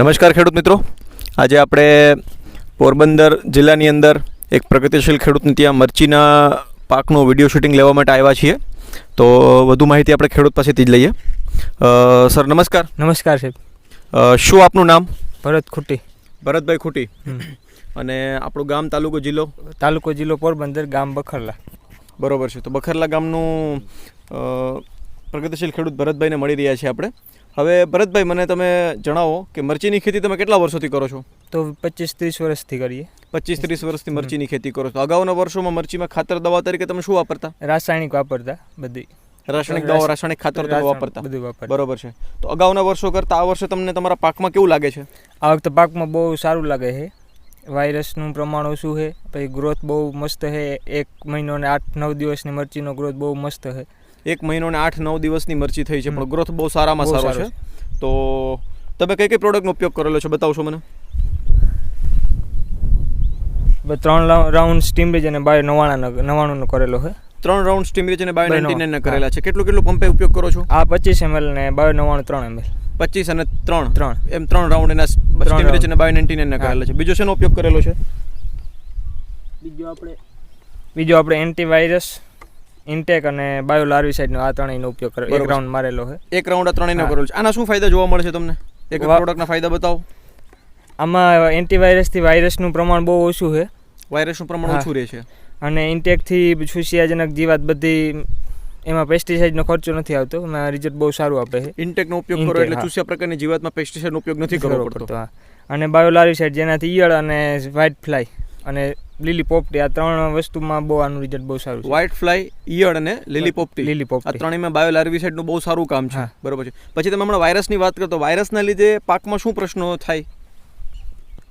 નમસ્કાર ખેડૂત મિત્રો. આજે આપણે પોરબંદર જિલ્લાની અંદર એક પ્રગતિશીલ ખેડૂતની ત્યાં મરચીના પાકનું વીડિયો શૂટિંગ લેવા માટે આવ્યા છીએ. તો વધુ માહિતી આપણે ખેડૂત પાસેથી જ લઈએ. સર નમસ્કાર. નમસ્કાર સાહેબ. શું આપનું નામ? ભરત ખૂટી. ભરતભાઈ ખૂટી. અને આપણું ગામ તાલુકો જિલ્લો? તાલુકો જિલ્લો પોરબંદર ગામ બખરલા. બરોબર છે. તો બખરલા ગામનું પ્રગતિશીલ ખેડૂત ભરતભાઈને મળી રહ્યા છીએ આપણે. હવે ભરતભાઈ મને તમે જણાવો કે મરચીની ખેતી તમે કેટલા વર્ષોથી કરો છો? તો પચીસ ત્રીસ વર્ષથી કરીએ. પચીસ ત્રીસ વર્ષથી મરચીની ખેતી કરો છો. અગાઉના વર્ષોમાં મરચીમાં ખાતર દવા તરીકે તમે શું વાપરતા? રાસાયણિક વાપરતા બધી. રાસાયણિક દવા રાસાયણિક ખાતર તમે વાપરતા? બધું વાપરતા. બરોબર છે. તો અગાઉના વર્ષો કરતાં આ વર્ષે તમને તમારા પાકમાં કેવું લાગે છે? આ વખતે પાકમાં બહુ સારું લાગે છે. વાયરસનું પ્રમાણ ઓછું છે પછી ગ્રોથ બહુ મસ્ત છે. એક મહિનો ને આઠ નવ દિવસની મરચીનો ગ્રોથ બહુ મસ્ત છે. એક મહિનો ને આઠ નવ દિવસની મરચી થઈ છે પણ ગ્રોથ બહુ સારામાં સારો છે. તો તમે કઈ કઈ પ્રોડક્ટનો ઉપયોગ કરેલો છે બતાવશો મને? ત્રણ રાઉન્ડ સ્ટીમરેજ અને બાય નવાણા નવાણું કરેલો છે. ત્રણ રાઉન્ડ સ્ટીમરેજ અને બાય નાઇન્ટી નાઇન કરેલા છે. કેટલું કેટલું પંપે ઉપયોગ કરો છો? આ પચીસ એમએલ ને બાય નવાણું ત્રણ એમએલ પચીસ અને ત્રણ? ત્રણ. એમ ત્રણ રાઉન્ડ એના સ્ટીમરેજ. અને બાય નાઇન્ટી નાઇન કરેલા છે. બીજો શેનો ઉપયોગ કરેલો છે? બીજો આપણે બીજો આપણે એન્ટીવાયરસ ઇન્ટેક અને બાયો લાર્વિસાઇડનો આ ત્રણેયનો ઉપયોગ કર્યો. એક. રાઉન્ડ મારેલો છે. એક રાઉન્ડ આ ત્રણેયનો કરેલો છે. આના શું ફાયદા જોવા મળે છે તમને? એક પ્રોડક્ટના ફાયદા બતાવો. આમાં એન્ટીવાયરસથી વાયરસનું પ્રમાણ બહુ ઓછું છે. વાયરસનું પ્રમાણ ઓછું રહે છે. અને ઇન્ટેકથી છુસિયાજનક જીવાત બધી એમાં પેસ્ટિસાઇડનો ખર્ચો નથી આવતો. એમાં રિઝલ્ટ બહુ સારું આપે છે. ઇન્ટેકનો ઉપયોગ કરો એટલે. ચૂસ્યા પ્રકારની જીવાતમાં પેસ્ટિસાઇડનો ઉપયોગ નથી કરવો પડતો. અને બાયોલાર્વિસાઇડ જેનાથી ઈયળ અને વ્હાઇટ ફ્લાય અને લીલી પોપટી આ ત્રણ વસ્તુમાં બહુ આનું રિઝલ્ટ બહુ સારું છે. વ્હાઇટ ફ્લાય ઈયળ અને લીલી પોપટી. લીલી આ પોપટી. ત્રણેયમાં બાયો લાર્વિસાઇડનું બહુ સારું કામ છે. બરોબર છે. પછી તમે હમણાં વાયરસની વાત કરતો વાયરસના લીધે પાકમાં શું પ્રશ્નો થાય?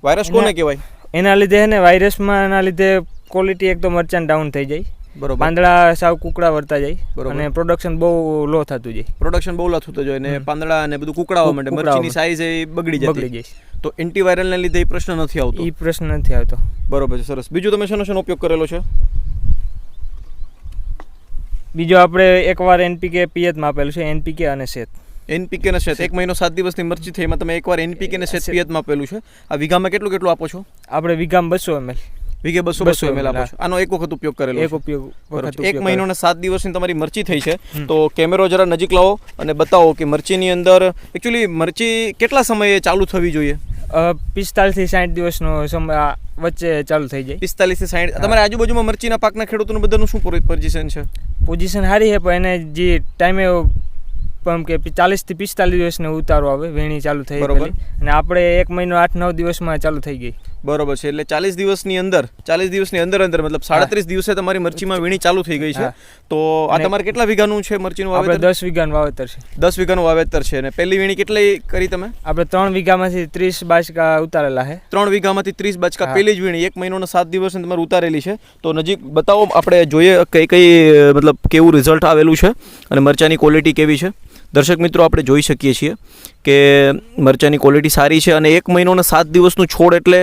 વાયરસ કોને કહેવાય? એના લીધે છે ને વાયરસમાં એના લીધે ક્વોલિટી એક તો મરચાં ડાઉન થઈ જાય. બરોબર. પાંદડા સાવ કુકડા વર્તા જાય. બરોબર. અને પ્રોડક્શન બહુ લો થતું જાય. પ્રોડક્શન બહુ લો થતું જાય અને પાંદડા અને બધું કુકડાવા માટે મરચીની સાઈઝ એ બગડી બગડી જતી જાય. તો એન્ટીવાયરલના લીધે એ પ્રશ્ન નથી આવતો? એ પ્રશ્ન નથી આવતો. બરોબર છે સરસ. બીજું તમે શેનો શેનો ઉપયોગ કરેલો છે? બીજો આપણે એકવાર એનપીકે પિયતમાં આપેલું છે એનપીકે અને શેત એનપીકે ને શેત એક મહિનો સાત દિવસની મરચી થઈ એમાં તમે એકવાર એનપીકે ને શેત. પિયતમાં આપેલું છે. આ વીઘામાં કેટલું કેટલું આપો છો? આપણે વીઘામાં બસો એમએલ વીઘે બસો બસો એમએલ આપો છો. આનો એક વખત ઉપયોગ કરેલો એક ઉપયોગ એક મહિનો ને સાત દિવસની તમારી મરચી થઈ છે. તો કેમેરો જરા નજીક લાવો અને બતાવો કે મરચીની અંદર એકચ્યુઅલી મરચી કેટલા સમયે ચાલુ થવી જોઈએ? પિસ્તાલીસથી સાઠ દિવસનો સમય વચ્ચે ચાલુ થઈ જાય. પિસ્તાલીસથી સાઠ. તમારે આજુબાજુમાં મરચીના પાકના ખેડૂતોનું બધાનું શું પોઝિશન છે? પોઝિશન સારી છે પણ એને જે ટાઈમે પણ કે ચાલીસથી પિસ્તાલીસ દિવસનો ઉતારો આવે વેણી ચાલુ થઈ બરોબર. અને આપણે એક મહિનો આઠ નવ દિવસમાં ચાલુ થઈ ગઈ. બરોબર છે એટલે ચાલીસ દિવસની અંદર ચાલીસ દિવસની અંદર અંદર મતલબ સાડત્રીસ દિવસે તમારી મરચીમાં વીણી ચાલુ થઈ ગઈ છે. તો આ તમારે કેટલા વીઘાનું છે મરચીનું વાવેતર? દસ વીઘાનું વાવેતર છે. દસ વીઘાનું વાવેતર છે. અને પહેલી વીણી કેટલી કરી તમે? આપણે ત્રણ વીઘામાંથી ત્રીસ બાચકા ઉતારેલા છે. ત્રણ વીઘામાંથી ત્રીસ બાચકા પહેલી જ વીણી એક મહિનોના સાત દિવસ તમારે ઉતારેલી છે. તો નજીક બતાવો આપણે જોઈએ કઈ કઈ મતલબ કેવું રિઝલ્ટ આવેલું છે અને મરચાની ક્વોલિટી કેવી છે. દર્શક મિત્રો, આપણે જોઈ શકીએ છીએ કે મરચાંની ક્વોલિટી સારી છે અને એક મહિનો અને સાત દિવસનું છોડ એટલે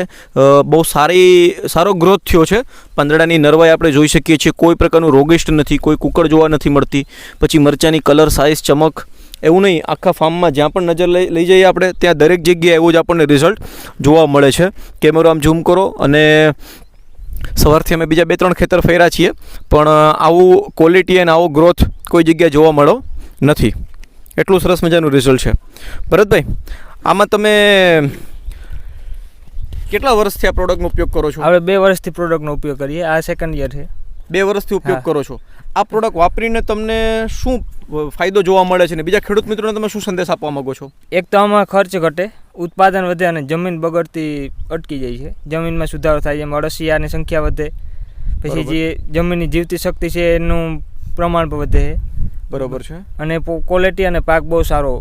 બહુ સારી, સારો ગ્રોથ થયો છે. પાંદડાની નરવાઈ આપણે જોઈ શકીએ છીએ. કોઈ પ્રકારનું રોગિષ્ટ નથી, કોઈ કુકડ જોવા નથી મળતી. પછી મરચાંની કલર સાઇઝ ચમક એવું નહીં. આખા ફાર્મમાં જ્યાં પણ નજર લઈ લઈ જઈએ આપણે, ત્યાં દરેક જગ્યાએ એવું જ આપણને રિઝલ્ટ જોવા મળે છે. કેમેરો આમ ઝૂમ કરો અને સવારથી અમે બીજા બે ત્રણ ખેતર ફેર્યા છીએ. પણ આવું ક્વોલિટી અને આવો ગ્રોથ કોઈ જગ્યાએ જોવા મળો નથી. એટલું સરસ મજાનું રિઝલ્ટ છે. ભરતભાઈ આમાં તમે કેટલા વર્ષથી આ પ્રોડક્ટનો ઉપયોગ કરો છો? આપણે બે વર્ષથી પ્રોડક્ટનો ઉપયોગ કરીએ. આ સેકન્ડ યર છે. બે વર્ષથી ઉપયોગ કરો છો. આ પ્રોડક્ટ વાપરીને તમને શું ફાયદો જોવા મળે છે ને? બીજા ખેડૂત મિત્રોને તમે શું સંદેશ આપવા માંગો છો? એક તો આમાં ખર્ચ ઘટે ઉત્પાદન વધે અને જમીન બગડતી અટકી જાય છે. જમીનમાં સુધારો થાય છે અળસિયાની સંખ્યા વધે પછી જે જમીનની જીવતી શક્તિ છે એનું પ્રમાણ પણ વધે છે. બરોબર છે અને ક્વોલિટી અને પાક બહુ સારો.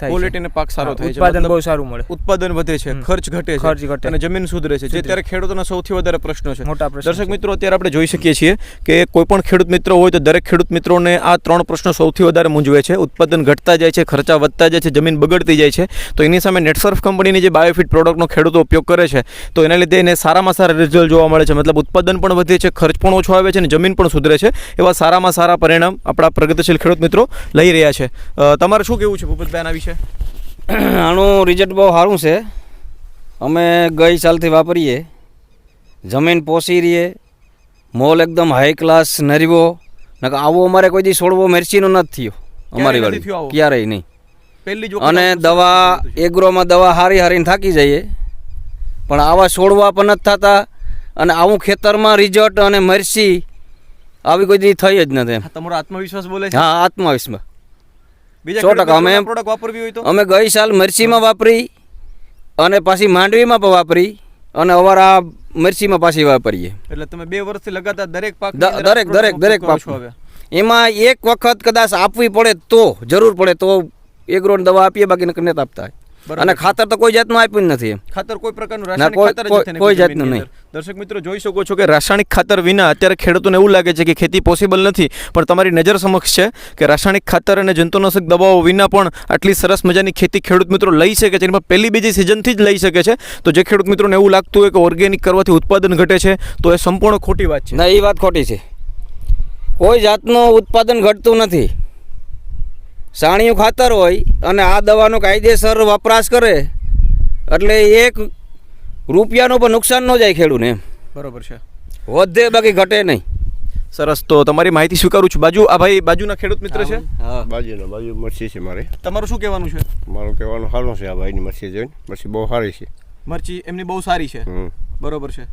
ક્વોલિટી અને પાક સારો થાય છે. ઉત્પાદન બહુ સારું મળે. ઉત્પાદન વધે છે ખર્ચ ઘટે છે ખર્ચ ઘટે. અને જમીન સુધરે છે. જે ત્યારે અત્યારે ખેડૂતોના સૌથી વધારે પ્રશ્ન છે. મોટા પ્રશ્ન દર્શક મિત્રો અત્યારે આપણે જોઈ શકીએ છીએ કે કોઈ પણ ખેડૂત મિત્રો હોય તો દરેક ખેડૂત મિત્રોને આ ત્રણ પ્રશ્નો સૌથી વધારે મૂંઝવે છે. ઉત્પાદન ઘટતા જાય છે ખર્ચા વધતા જાય છે જમીન બગડતી જાય છે. તો એની સામે નેટસર્ફ કંપનીની જે બાયોફિટ પ્રોડક્ટનો ખેડૂતો ઉપયોગ કરે છે તો એના લીધે એને સારામાં સારા રિઝલ્ટ જોવા મળે છે. મતલબ ઉત્પાદન પણ વધે છે ખર્ચ પણ ઓછો આવે છે અને જમીન પણ સુધરે છે. એવા સારામાં સારા પરિણામ આપણા પ્રગતિશીલ ખેડૂત મિત્રો લઈ રહ્યા છે. તમારે શું કેવું છે ભૂપતભાઈ આના વિશે? આનું રિઝલ્ટ બહુ સારું છે. અમે ગઈ સાલથી વાપરીએ. જમીન પોસી રહીએ. મોલ એકદમ હાઈ ક્લાસ નરીવો. નકા આવો અમારે કોઈ દી છોડવો મિર્ચીનો નથી થયો અમારી વાળી ક્યારેય નહીં. અને દવા એગ્રોમાં દવા હારી હારીને થાકી જઈએ. પણ આવા છોડવા પણ નથી થતા. અને આવું ખેતરમાં રિઝલ્ટ અને મરસી આવી કોઈ દી થઈ જ નથી તમારો આત્મવિશ્વાસ બોલે હા આત્મવિશ્વાસ. સો ટકા અમે- પ્રોડક્ટ વાપરવી હોય તો? અમે ગઈ સાલ મરસીમાં વાપરી અને પાછી માંડવીમાં પણ વાપરી અને અવાર આ મરસીમાં પાછી વાપરીએ. એટલે તમે બે વર્ષથી લગાતાર દરેક પાક દરેક દરેક દરેક પાક એમાં એક વખત કદાચ આપવી પડે તો જરૂર પડે તો એગ્રોની દવા આપીએ બાકી નકર નથી આપતા. અને ખાતર તો કોઈ જાતનું આપ્યું જ નથી ખાતર કોઈ પ્રકારનું રાસાયણિક ખાતર જ કોઈ- નથી કોઈ જાતનું નહીં. દર્શક મિત્રો જોઈ શકો છો કે રાસાયણિક ખાતર વિના અત્યારે ખેડૂતોને એવું લાગે છે કે ખેતી પોસિબલ નથી. પણ તમારી નજર સમક્ષ છે કે રાસાયણિક ખાતર અને જંતુનાશક દવાઓ વિના પણ આટલી સરસ મજાની ખેતી ખેડૂત મિત્રો લઈ શકે છે. એમાં પહેલી બીજી સિઝનથી જ લઈ શકે છે. તો જે ખેડૂત મિત્રોને એવું લાગતું હોય કે ઓર્ગેનિક કરવાથી ઉત્પાદન ઘટે છે તો એ સંપૂર્ણ ખોટી વાત છે. ના એ વાત ખોટી છે. કોઈ જાતનું ઉત્પાદન ઘટતું નથી. સાણિયું ખાતર હોય અને આ દવાનો કાયદેસર વપરાશ કરે એટલે એક રૂપિયાનું પણ નુકસાન ન જાય ખેડૂને એમ. બરોબર છે. વધે બાકી ઘટે નહીં. સરસ. તો તમારી માહિતી સ્વીકારું છું. બાજુ આ ભાઈ બાજુના ખેડૂત મિત્ર છે? હા બાજુનો બાજુ મરચી છે મારે. તમારું શું કહેવાનું છે? મારું કહેવાનું સારું છે આ ભાઈની મરચી જોઈને. મરચી બહુ સારી છે. મરચી એમની બહુ સારી છે. બરોબર છે.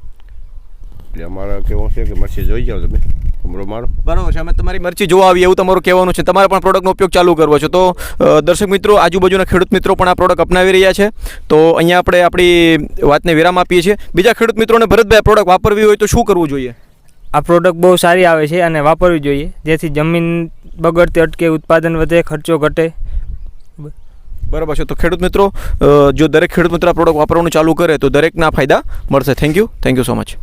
એટલે અમારે કેવું છે કે મરચી જોઈ જાઓ તમે ઉમરો મારો. બરાબર છે અમે તમારી મરચી જોવા આવીએ એવું તમારું કહેવાનું છે. તમારે પણ પ્રોડક્ટનો ઉપયોગ ચાલુ કરવો છે. તો દર્શક મિત્રો આજુબાજુના ખેડૂત મિત્રો પણ આ પ્રોડક્ટ અપનાવી રહ્યા છે. તો અહીંયા આપણે આપણી વાતને વિરામ આપીએ છીએ. બીજા ખેડૂત મિત્રોને ભરતભાઈ પ્રોડક્ટ વાપરવી હોય તો શું કરવું જોઈએ? આ પ્રોડક્ટ બહુ સારી આવે છે અને વાપરવી જોઈએ. જેથી જમીન બગડતી અટકે ઉત્પાદન વધે ખર્ચો ઘટે. બરાબર છે. તો ખેડૂત મિત્રો જો દરેક ખેડૂત મિત્ર આ પ્રોડક્ટ વાપરવાનું ચાલુ કરે તો દરેકના ફાયદા મળશે. Thank you thank you so much